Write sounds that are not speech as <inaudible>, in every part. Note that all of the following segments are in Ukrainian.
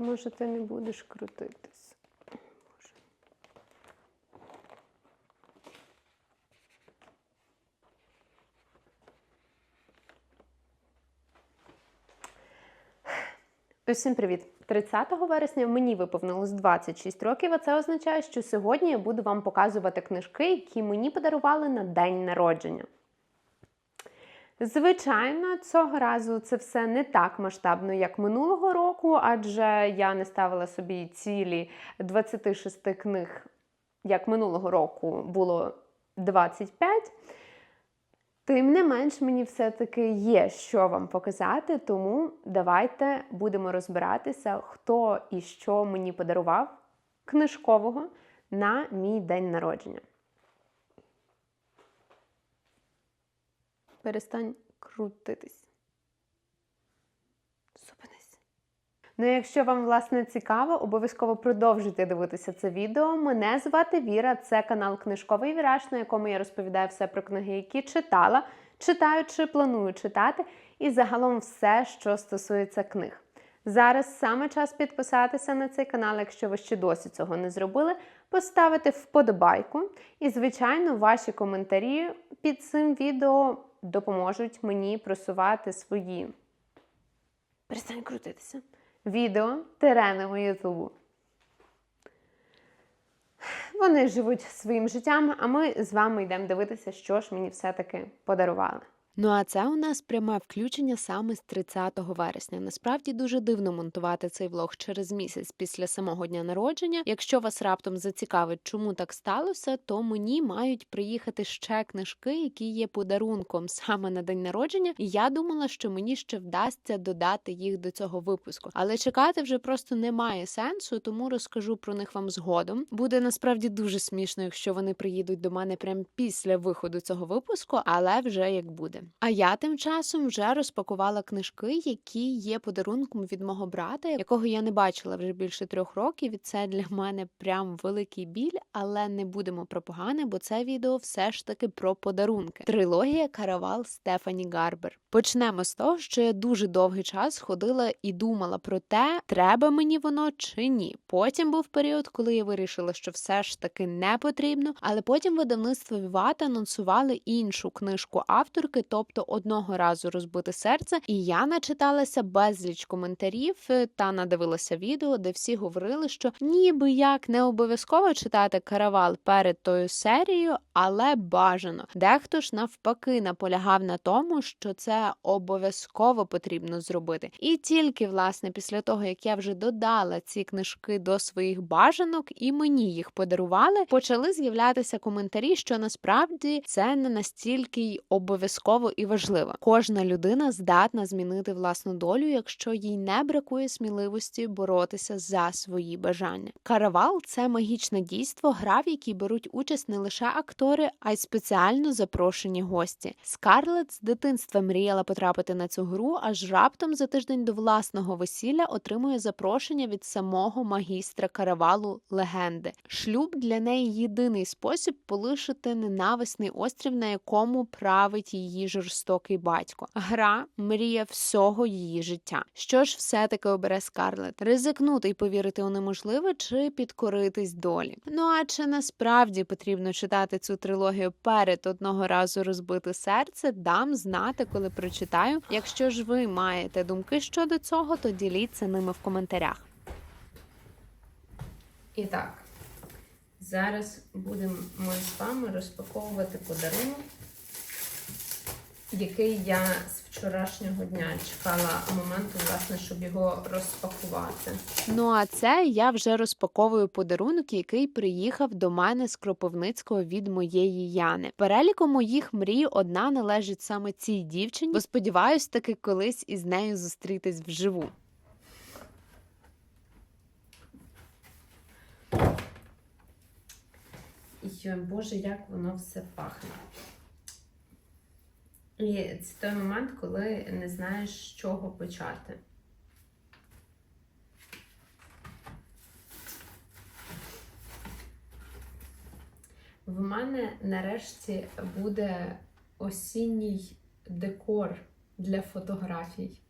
Може ти не будеш крутитись. Усім привіт! 30 вересня мені виповнилось 26 років, а це означає, що сьогодні я буду вам показувати книжки, які мені подарували на день народження. Звичайно, цього разу це все не так масштабно, як минулого року, адже я не ставила собі цілі 26 книг, як минулого року було 25. Тим не менш, мені все-таки є що вам показати, тому давайте будемо розбиратися, хто і що мені подарував книжкового на мій день народження. Перестань крутитись. Зупинись. Ну, якщо вам, власне, цікаво, обов'язково продовжуйте дивитися це відео. Мене звати Віра, це канал Книжковий Віраж, на якому я розповідаю все про книги, які читала, читаю чи планую читати, і загалом все, що стосується книг. Зараз саме час підписатися на цей канал, якщо ви ще досі цього не зробили, поставити вподобайку. І, звичайно, ваші коментарі під цим відео допоможуть мені просувати свої. Перестань крутитися. Відео теренами Ютубу. Вони живуть своїм життям, а ми з вами йдемо дивитися, що ж мені все-таки подарували. Ну а це у нас пряме включення саме з 30 вересня. Насправді дуже дивно монтувати цей влог через місяць після самого дня народження. Якщо вас раптом зацікавить, чому так сталося, то мені мають приїхати ще книжки, які є подарунком саме на день народження. І я думала, що мені ще вдасться додати їх до цього випуску. Але чекати вже просто немає сенсу, тому розкажу про них вам згодом. Буде насправді дуже смішно, якщо вони приїдуть до мене прямо після виходу цього випуску, але вже як буде. А я тим часом вже розпакувала книжки, які є подарунком від мого брата, якого я не бачила вже більше трьох років. І це для <laughs> мене прям великий біль, але не будемо про погане, бо це відео все ж таки про подарунки. Трилогія Каравал Стефані Гарбер. Почнемо з того, що я дуже довгий час ходила і думала про те, треба мені воно чи ні. Потім був період, коли я вирішила, що все ж таки не потрібно. Але потім видавництво Віват анонсували іншу книжку авторки, тобто одного разу розбите серце. І я начиталася безліч коментарів е, та надивилася відео, де всі говорили, що ніби як не обов'язково читати каравал перед тою серією, але бажано. Дехто ж навпаки наполягав на тому, що це обов'язково потрібно зробити. І тільки власне після того, як я вже додала ці книжки до своїх бажанок, і мені їх подарували, почали з'являтися коментарі, що насправді це не настільки й обов'язково і важливо. Кожна людина здатна змінити власну долю, якщо їй не бракує сміливості боротися за свої бажання. Каравал це магічне дійство, гра, в якій беруть участь не лише актори, а й спеціально запрошені гості. Скарлет з дитинства мріяла потрапити на цю гру, аж раптом за тиждень до власного весілля отримує запрошення від самого магістра каравалу легенди. Шлюб для неї єдиний спосіб полишити ненависний острів, на якому править її жорстокий батько. Гра мрія всього її життя. Що ж все таки обере Скарлет? Ризикнути й повірити у неможливе чи підкоритись долі? Ну а чи насправді потрібно читати цю трилогію перед одного разу розбити серце? Дам знати, коли прочитаю. Якщо ж ви маєте думки щодо цього, то діліться ними в коментарях. І так, зараз будемо ми з вами розпаковувати подарунок, який я з вчорашнього дня чекала моменту, власне, щоб його розпакувати. Ну а це я вже розпаковую подарунок, який приїхав до мене з Кропивницького від моєї Яни. Переліком моїх мрій одна належить саме цій дівчині, бо сподіваюсь, таки колись із нею зустрітись вживу. Йой, Боже, як воно все пахне. І це той момент, коли не знаєш, з чого почати. В мене нарешті буде осінній декор для фотографій.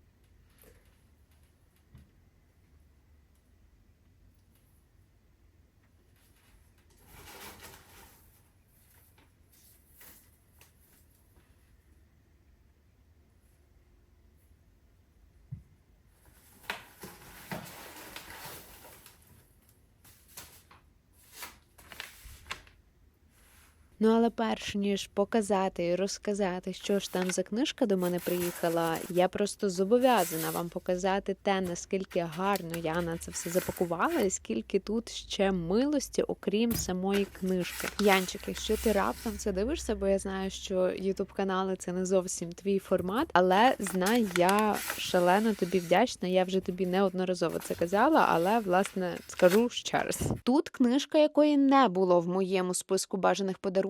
Ну але перш ніж показати і розказати, що ж там за книжка до мене приїхала, я просто зобов'язана вам показати те, наскільки гарно я на це все запакувала, і скільки тут ще милості, окрім самої книжки. Янчик, якщо ти раптом це дивишся, бо я знаю, що ютуб канали це не зовсім твій формат, але знай, я шалено тобі вдячна. Я вже тобі неодноразово це казала, але власне скажу ще раз. Тут книжка, якої не було в моєму списку бажаних подарунків,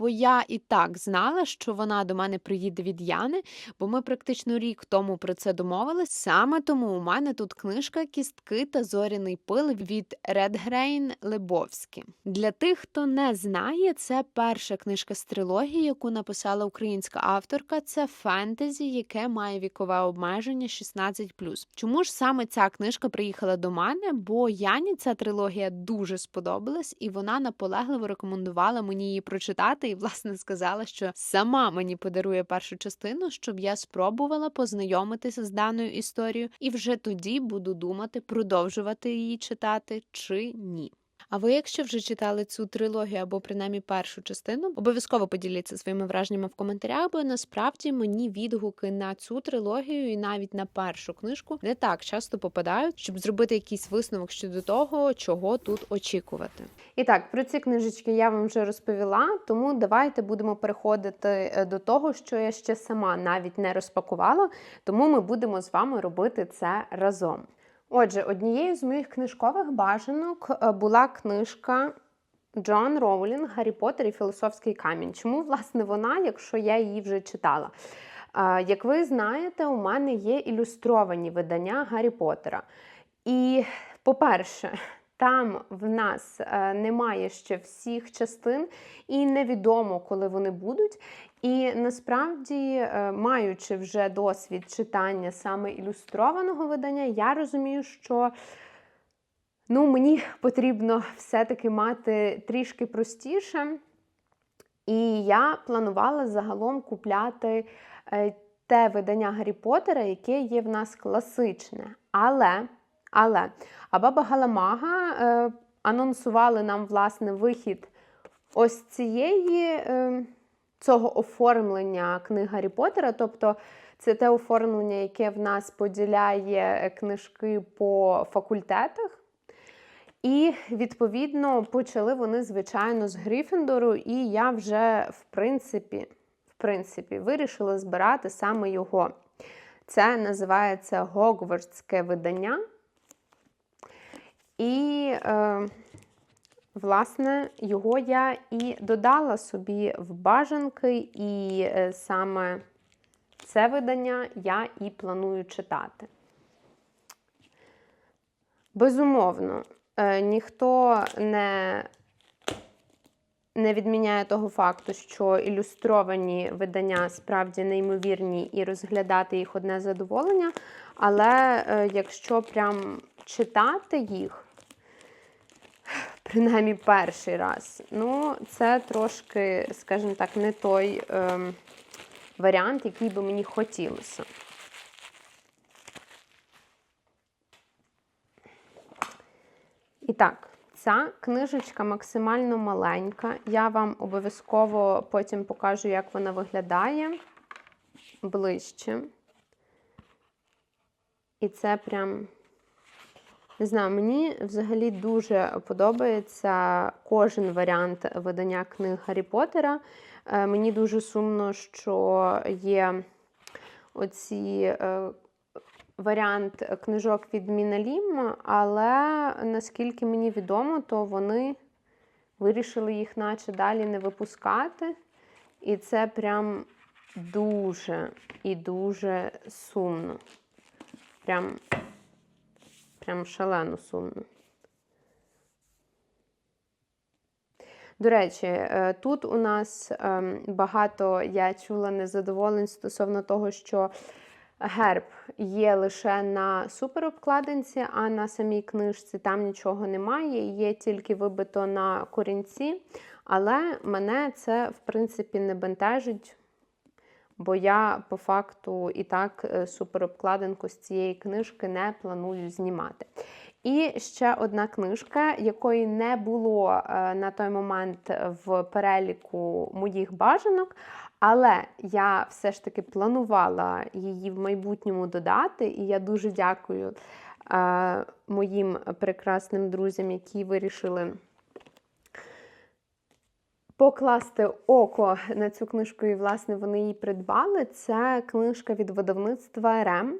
бо я і так знала, що вона до мене приїде від Яни, бо ми практично рік тому про це домовились. Саме тому у мене тут книжка Кістки та зоряний пил від Редгрейн Лебовські. Для тих, хто не знає, це перша книжка з трилогії, яку написала українська авторка. Це фентезі, яке має вікове обмеження 16+. Чому ж саме ця книжка приїхала до мене? Бо Яні ця трилогія дуже сподобалась, і вона наполегливо рекомендувала мені її прочитати, і власне сказала, що сама мені подарує першу частину, щоб я спробувала познайомитися з даною історією, і вже тоді буду думати, продовжувати її читати чи ні. А ви, якщо вже читали цю трилогію або принаймні першу частину, обов'язково поділіться своїми враженнями в коментарях, бо насправді мені відгуки на цю трилогію і навіть на першу книжку не так часто попадають, щоб зробити якийсь висновок щодо того, чого тут очікувати. І так, про ці книжечки я вам вже розповіла, тому давайте будемо переходити е, до того, що я ще сама навіть не розпакувала, тому ми будемо з вами робити це разом. Отже, однією з моїх книжкових бажанок е, була книжка Джон Роулінг Гаррі Поттер і Філософський камінь. Чому, власне, вона, якщо я її вже читала? Е, Як ви знаєте, у мене є ілюстровані видання Гаррі Поттера. І, по-перше, там в нас е, немає ще всіх частин, і невідомо, коли вони будуть. І насправді, е, маючи вже досвід читання саме ілюстрованого видання, я розумію, що ну, мені потрібно все-таки мати трішки простіше. І я планувала загалом купляти е, те видання Гаррі Поттера, яке є в нас класичне. Але, але Абаба Галамага е, анонсували нам власне вихід ось цієї. Е, цього оформлення книг Гаррі Поттера, тобто це те оформлення, яке в нас поділяє книжки по факультетах. І, відповідно, почали вони, звичайно, з Грифіндору, і я вже, в принципі, в принципі, вирішила збирати саме його. Це називається Гогвардське видання. І, е, власне, його я і додала собі в бажанки, і е, саме це видання я і планую читати. Безумовно, е, ніхто не, не відміняє того факту, що ілюстровані видання справді неймовірні і розглядати їх одне задоволення. Але е, якщо прям читати їх, принаймні перший раз, ну, це трошки, скажімо так, не той ем, варіант, який би мені хотілося. І так, ця книжечка максимально маленька. Я вам обов'язково потім покажу, як вона виглядає ближче. І це прям, не знаю, мені взагалі дуже подобається кожен варіант видання книг Гаррі Поттера. Е, Мені дуже сумно, що є оці. е, Варіант книжок від Міналім, але наскільки мені відомо, то вони вирішили їх наче далі не випускати. І це прям дуже і дуже сумно. Прям, прям шалено сумно. До речі, е, тут у нас ем, багато я чула незадоволень стосовно того, що герб є лише на суперобкладинці, а на самій книжці там нічого немає, є тільки вибито на корінці. Але мене це, в принципі, не бентежить, бо я по факту і так е, суперобкладинку з цієї книжки не планую знімати. І ще одна книжка, якої не було е, на той момент в переліку моїх бажанок, але я все ж таки планувала її в майбутньому додати, і я дуже дякую е, моїм прекрасним друзям, які вирішили покласти око на цю книжку, і, власне, вони її придбали. Це книжка від видавництва РЕМ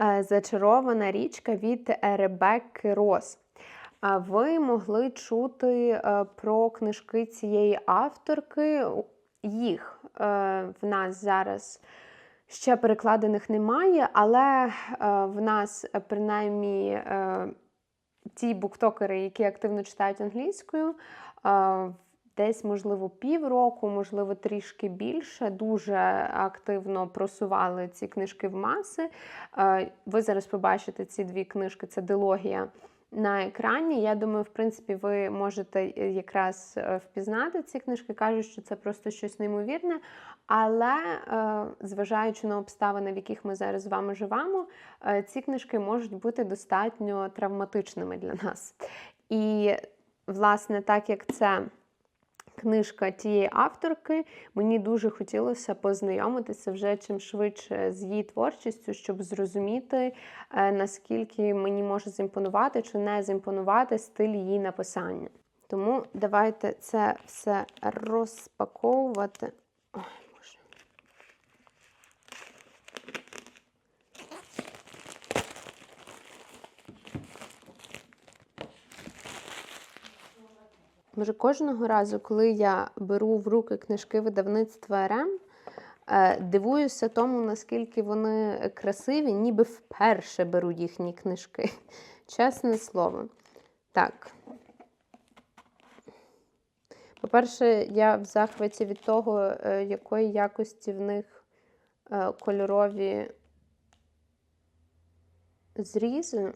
е, Зачарована річка від Ребекки Рос. А Ви могли чути е, про книжки цієї авторки. Їх е, в нас зараз ще перекладених немає, але в нас принаймні ті буктокери, які активно читають англійською, десь, можливо, півроку, можливо, трішки більше, дуже активно просували ці книжки в маси. Ви зараз побачите ці дві книжки: це дилогія. На екрані, я думаю, в принципі, ви можете якраз е, впізнати ці книжки, кажуть, що це просто щось неймовірне. Але е, зважаючи на обставини, в яких ми зараз з вами живемо, е, ці книжки можуть бути достатньо травматичними для нас. І, власне, так як це книжка тієї авторки. Мені дуже хотілося познайомитися вже чим швидше з її творчістю, щоб зрозуміти, е, наскільки мені може зімпонувати чи не зімпонувати стиль її написання. Тому давайте це все розпаковувати. Ой, Може, кожного разу, коли я беру в руки книжки видавництва РМ, е, дивуюся тому, наскільки вони красиві, ніби вперше беру їхні книжки. <laughs> Чесне слово. Так. По-перше, я в захваті від того, е, якої якості в них е, кольорові зрізи.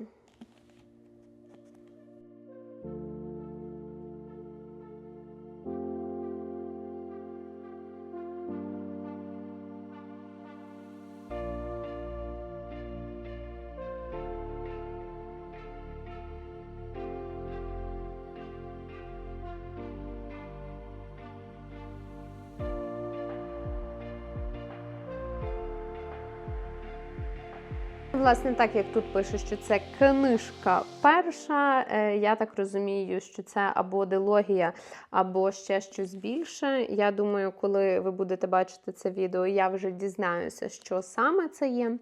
Власне, так як тут пише, що це книжка перша, е, я так розумію, що це або дилогія, або ще щось більше. Я думаю, коли ви будете бачити це відео, я вже дізнаюся, що саме це є.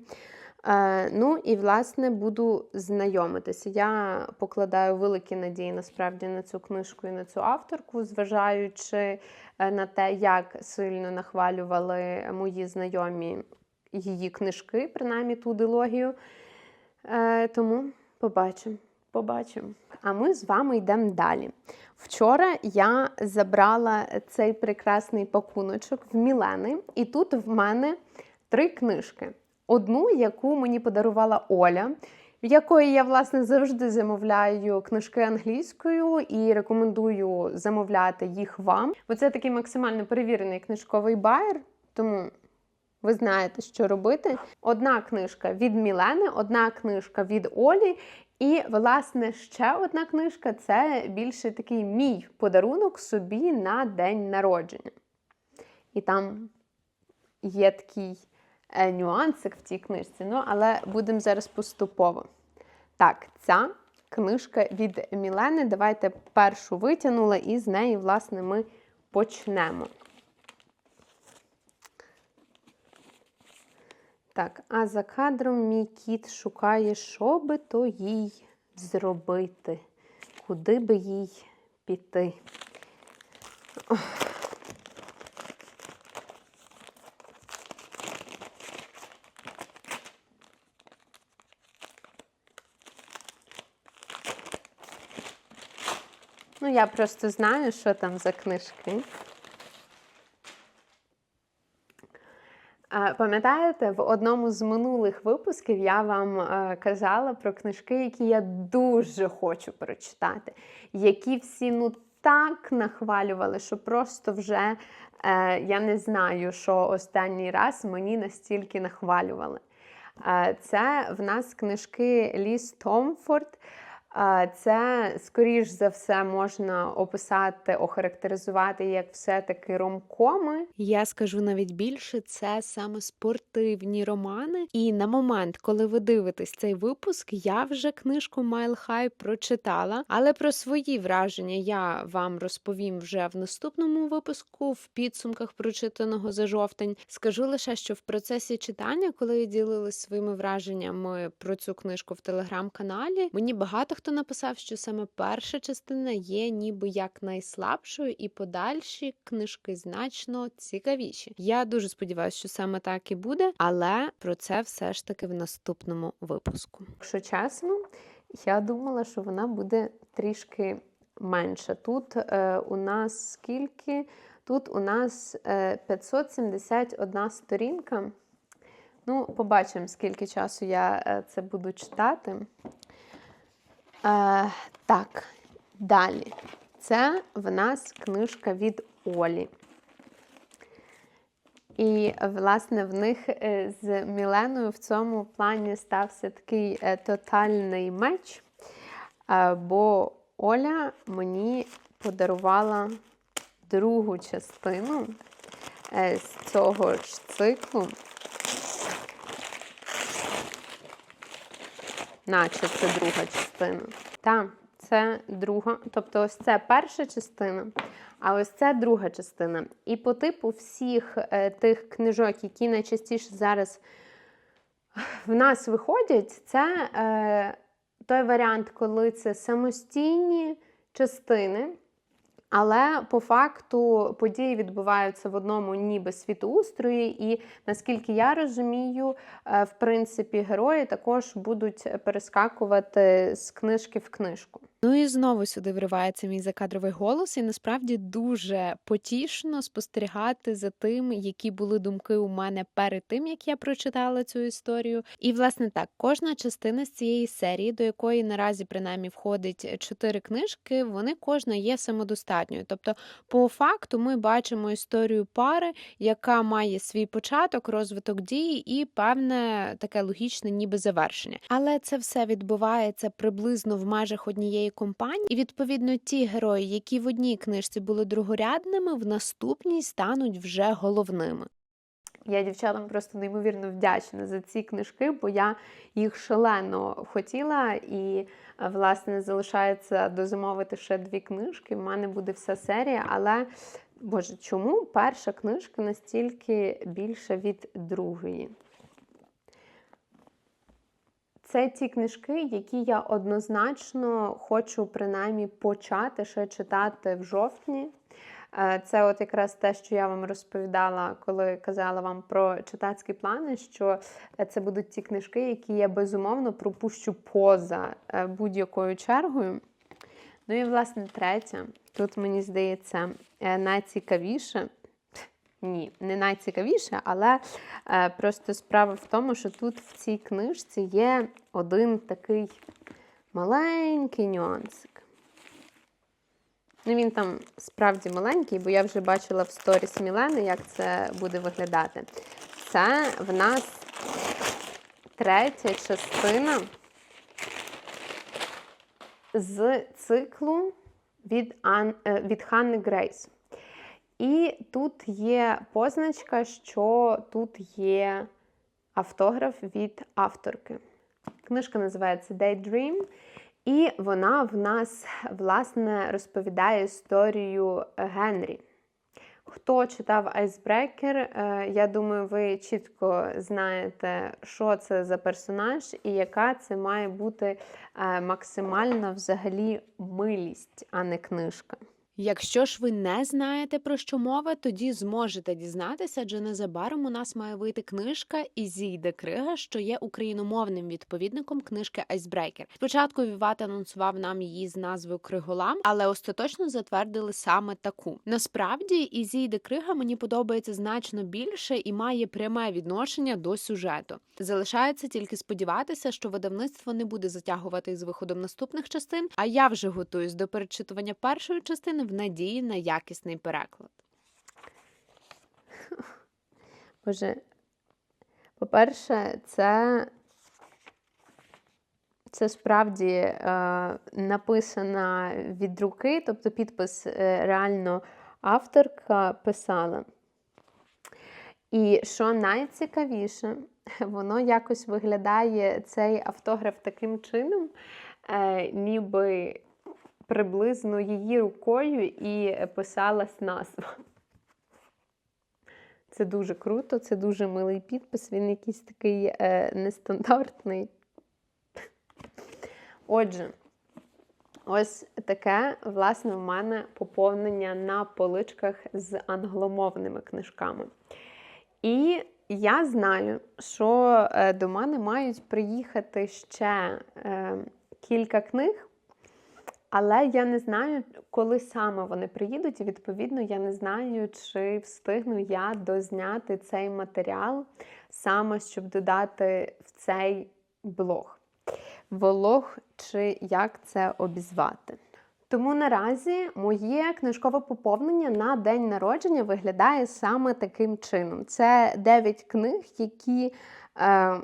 Е, ну і власне буду знайомитися. Я покладаю великі надії насправді на цю книжку і на цю авторку, зважаючи е, на те, як сильно нахвалювали мої знайомі її книжки, принаймні ту дилогію. Е, Тому побачимо. Побачимо. А ми з вами йдемо далі. Вчора я забрала цей прекрасний пакуночок в Мілени, і тут в мене три книжки. Одну, яку мені подарувала Оля, в якої я, власне, завжди замовляю книжки англійською і рекомендую замовляти їх вам. Бо це такий максимально перевірений книжковий байер. Тому ви знаєте, що робити. Одна книжка від Мілени, одна книжка від Олі. І, власне, ще одна книжка це більше такий мій подарунок собі на день народження. І там є такий е, нюансик в цій книжці, ну, але будемо зараз поступово. Так, ця книжка від Мілени. Давайте першу витягнула, і з неї, власне, ми почнемо. Так, а за кадром мій кіт шукає, що би то їй зробити, куди би їй піти. Ну, я просто знаю, що там за книжки. Пам'ятаєте, в одному з минулих випусків я вам е, казала про книжки, які я дуже хочу прочитати, які всі ну так нахвалювали, що просто вже е, я не знаю, що останній раз мені настільки нахвалювали. Е, це в нас книжки Ліс Томфорд. Це, скоріш за все, можна описати, охарактеризувати як все-таки ромкоми. Я скажу навіть більше, це саме спортивні романи. І на момент, коли ви дивитесь цей випуск, я вже книжку Майл Хай прочитала. Але про свої враження я вам розповім вже в наступному випуску, в підсумках прочитаного за жовтень. Скажу лише, що в процесі читання, коли я ділилась своїми враженнями про цю книжку в телеграм-каналі, мені багато хто написав, що саме перша частина є ніби як найслабшою, і подальші книжки значно цікавіші. Я дуже сподіваюся, що саме так і буде, але про це все ж таки в наступному випуску. Якщо чесно, я думала, що вона буде трішки менша. Тут е, у нас скільки? Тут у нас е, 571 сторінка. Ну, побачимо, скільки часу я е, це буду читати. Е, так, далі. Це в нас книжка від Олі. І, власне, в них е, з Міленою в цьому плані стався такий е, тотальний меч, е, бо Оля мені подарувала другу частину з цього ж циклу. Наче це друга частина. Та, це друга. Тобто, ось це перша частина, а ось це друга частина. І по типу всіх е, тих книжок, які найчастіше зараз в нас виходять, це е, той варіант, коли це самостійні частини. Але по факту події відбуваються в одному ніби світоустрої, і наскільки я розумію, е, в принципі, герої також будуть перескакувати з книжки в книжку. Ну і знову сюди вривається мій закадровий голос, і насправді дуже потішно спостерігати за тим, які були думки у мене перед тим, як я прочитала цю історію. І власне так, кожна частина з цієї серії, до якої наразі принаймні входить чотири книжки, вони кожна є самодостатньою. Тобто, по факту, ми бачимо історію пари, яка має свій початок, розвиток дії і певне таке логічне, ніби завершення. Але це все відбувається приблизно в межах однієї компанії, і відповідно ті герої, які в одній книжці були другорядними, в наступній стануть вже головними. Я дівчатам просто неймовірно вдячна за ці книжки, бо я їх шалено хотіла, і е, власне залишається дозамовити ще дві книжки. В мене буде вся серія. Але Боже, чому перша книжка настільки більша від другої? Це ті книжки, які я однозначно хочу принаймні почати ще читати в жовтні. Е, Це от якраз те, що я вам розповідала, коли казала вам про читацькі плани, що е, це будуть ті книжки, які я безумовно пропущу поза е, будь-якою чергою. Ну і, власне, третя. Тут, мені здається, найцікавіше. Ні, не найцікавіше, але е, просто справа в тому, що тут в цій книжці є один такий маленький нюансик. Ну, він там справді маленький, бо я вже бачила в сторіс Мілени, як це буде виглядати. Це в нас третя частина з циклу від, Ан... е, від Ханни Грейс. І тут є позначка, що тут є автограф від авторки. Книжка називається Daydream, і вона в нас, власне, розповідає історію Генрі. Хто читав Айсбрекер, е, я думаю, ви чітко знаєте, що це за персонаж і яка це має бути е, максимальна взагалі милість, а не книжка. Якщо ж ви не знаєте про що мова, тоді зможете дізнатися, адже незабаром у нас має вийти книжка Ізійде Крига, що є україномовним відповідником книжки Айсбрейкер. Спочатку Віват анонсував нам її з назвою Криголам, але остаточно затвердили саме таку. Насправді, Ізійде Крига мені подобається значно більше і має пряме відношення до сюжету. Залишається тільки сподіватися, що видавництво не буде затягувати з виходом наступних частин. А я вже готуюсь до перечитування першої частини в надії на якісний переклад. <laughs> Боже, по-перше, це Це справді е, написана від руки, тобто підпис е, реально авторка писала. І що найцікавіше, <laughs> воно якось виглядає цей автограф таким чином, е, ніби приблизно її рукою і писалась назва. Це дуже круто, це дуже милий підпис, він якийсь такий е, нестандартний. Отже, ось таке, власне, в мене поповнення на поличках з англомовними книжками. І я знаю, що е, до мене мають приїхати ще е, кілька книг, але я не знаю, коли саме вони приїдуть, і відповідно я не знаю, чи встигну я дозняти цей матеріал саме, щоб додати в цей блог. Волог, чи як це обізвати. Тому наразі моє книжкове поповнення на день народження виглядає саме таким чином. Це 9 книг, які е,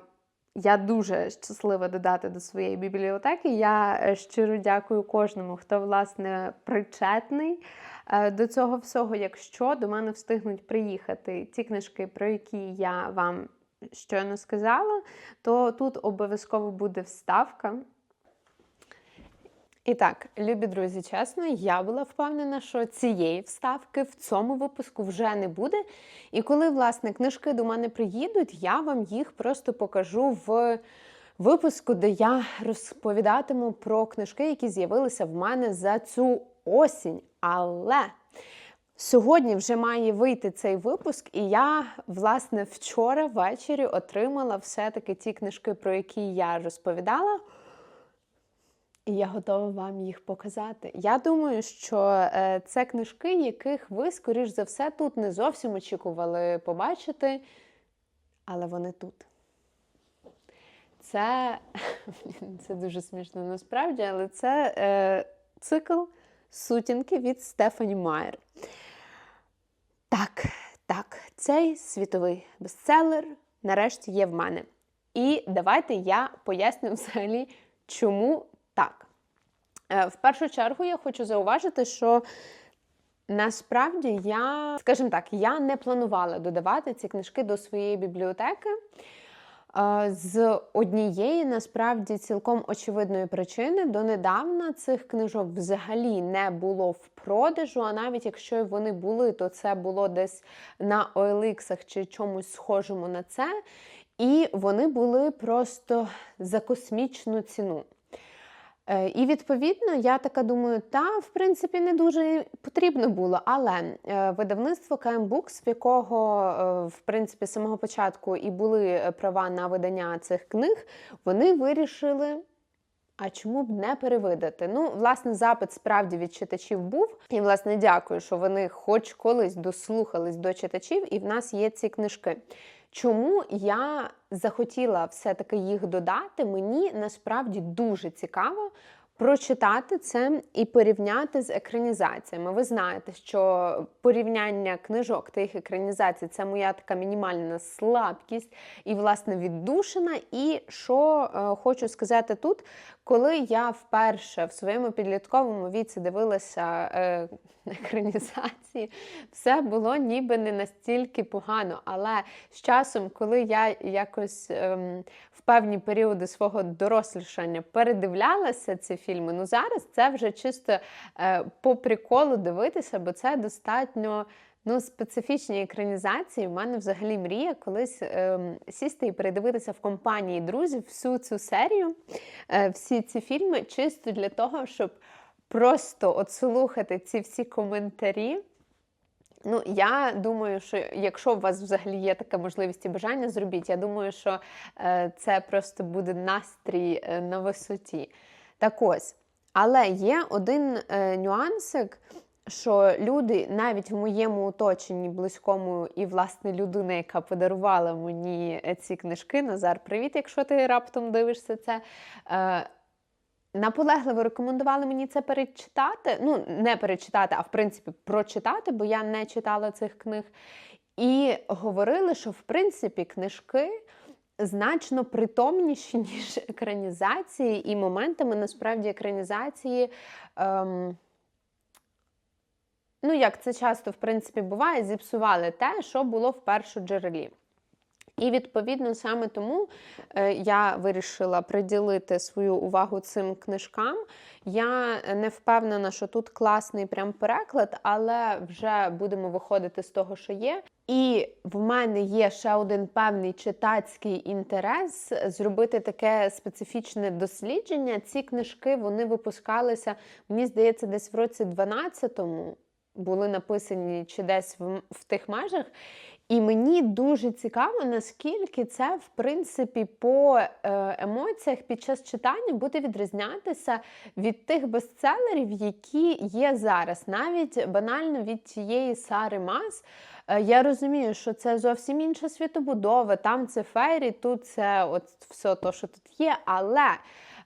я дуже щаслива додати до своєї бібліотеки. Я е, щиро дякую кожному, хто власне причетний е, до цього всього. Якщо до мене встигнуть приїхати ті книжки, про які я вам щойно сказала, то тут обов'язково буде вставка. І так, любі друзі, чесно, я була впевнена, що цієї вставки в цьому випуску вже не буде. І коли, власне, книжки до мене приїдуть, я вам їх просто покажу в випуску, де я розповідатиму про книжки, які з'явилися в мене за цю осінь. Але сьогодні вже має вийти цей випуск, і я, власне, вчора ввечері отримала все-таки ті книжки, про які я розповідала. І я готова вам їх показати. Я думаю, що е, це книжки, яких ви, скоріш за все, тут не зовсім очікували побачити, але вони тут. Це <laughs> це дуже смішно насправді, але це е, цикл сутінки від Стефані Майер. Так, так, цей світовий бестселер нарешті є в мене. І давайте я поясню взагалі, чому так. Е, В першу чергу я хочу зауважити, що насправді я, скажімо так, я не планувала додавати ці книжки до своєї бібліотеки. Е, З однієї насправді цілком очевидної причини донедавна цих книжок взагалі не було в продажу. А навіть якщо вони були, то це було десь на OLX чи чомусь схожому на це. І вони були просто за космічну ціну. Е, І відповідно, я така думаю, та в принципі не дуже потрібно було. Але е, видавництво KM Books, в якого е, в принципі з самого початку і були права на видання цих книг, вони вирішили. А чому б не перевидати? Ну, власне, запит справді від читачів був. І, власне, дякую, що вони хоч колись дослухались до читачів, і в нас є ці книжки. Чому я захотіла все-таки їх додати? Мені насправді дуже цікаво прочитати це і порівняти з екранізаціями. Ви знаєте, що порівняння книжок та їх екранізацій це моя така мінімальна слабкість і, власне, віддушина. І що е, хочу сказати тут, коли я вперше в своєму підлітковому віці дивилася е, <laughs> екранізації, все було ніби не настільки погано. Але з часом, коли я якось ем, в певні періоди свого дорослішання передивлялася ці фільми, ну зараз це вже чисто е, по приколу дивитися, бо це достатньо. Ну, специфічні екранізації. У мене взагалі мрія колись ем, сісти і передивитися в компанії друзів всю цю серію, е, всі ці фільми, чисто для того, щоб просто от слухати ці всі коментарі. Ну, я думаю, що якщо у вас взагалі є така можливість і бажання, зробіть. Я думаю, що е, це просто буде настрій е, на висоті. Так ось, але є один е, нюансик, що люди навіть в моєму оточенні близькому, і власне людина, яка подарувала мені е, ці книжки, Назар, привіт, якщо ти раптом дивишся це. Е, Наполегливо рекомендували мені це перечитати. Ну, не перечитати, а в принципі прочитати, бо я не читала цих книг. І говорили, що в принципі книжки значно притомніші, <laughs> ніж екранізації, і моментами насправді екранізації. Ем, ну, як це часто, в принципі, буває, зіпсували те, що було в першоджерелі. І відповідно саме тому е, я вирішила приділити свою увагу цим книжкам. Я не впевнена, що тут класний прям переклад, але вже будемо виходити з того, що є. І в мене є ще один певний читацький інтерес зробити таке специфічне дослідження. Ці книжки вони випускалися, мені здається, десь в році 12-му були написані чи десь в, в тих межах. І мені дуже цікаво, наскільки це, в принципі, по е, емоціях під час читання буде відрізнятися від тих бестселерів, які є зараз, навіть банально від тієї Сари Мас. Е, Я розумію, що це зовсім інша світобудова, там це фейрі, тут це от все те, що тут є. Але,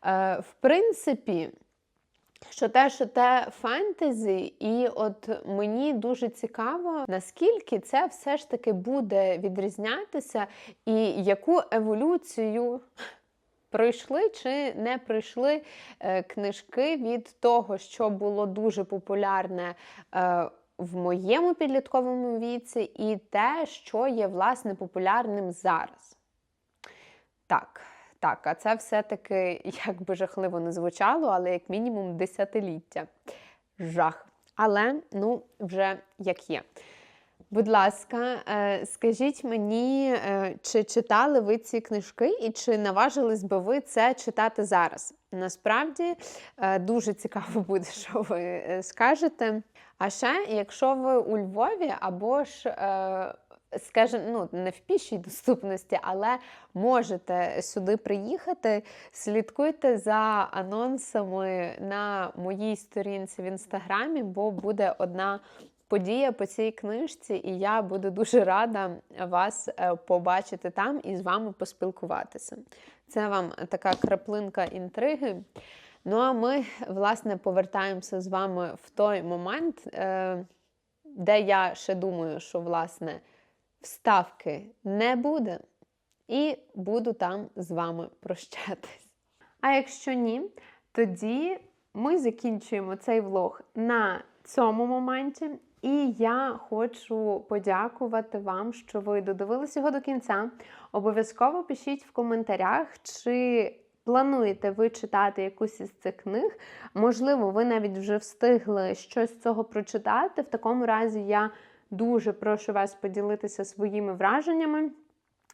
е, в принципі, що те, що те фентезі, і от мені дуже цікаво, наскільки це все ж таки буде відрізнятися, і яку еволюцію пройшли чи не пройшли е, книжки від того, що було дуже популярне. Е, в моєму підлітковому віці, і те, що є власне популярним зараз. Так, так, а це все-таки, <laughs> як би жахливо не звучало, але як мінімум десятиліття. Жах. Але ну, вже як є. Будь ласка, е, скажіть мені, е, чи читали ви ці книжки і чи наважились би ви це читати зараз? Насправді е, дуже цікаво буде, що ви скажете. А ще, якщо ви у Львові або ж скажімо, ну, не в пішій доступності, але можете сюди приїхати, слідкуйте за анонсами на моїй сторінці в інстаграмі, бо буде одна подія по цій книжці, і я буду дуже рада вас е, побачити там і з вами поспілкуватися. Це вам така краплинка інтриги. Ну а ми, власне, повертаємося з вами в той момент, е, де я ще думаю, що, власне, вставки не буде, і буду там з вами прощатись. А якщо ні, тоді ми закінчуємо цей влог на цьому моменті. І я хочу подякувати вам, що ви додивилися його до кінця. Обов'язково пишіть в коментарях, чи плануєте ви читати якусь із цих книг. Можливо, ви навіть вже встигли щось з цього прочитати. В такому разі я Дуже прошу вас поділитися своїми враженнями,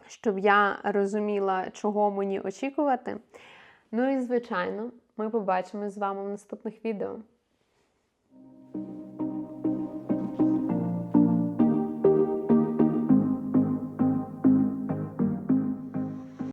щоб я розуміла, чого мені очікувати. Ну і, звичайно, ми побачимо з вами в наступних відео.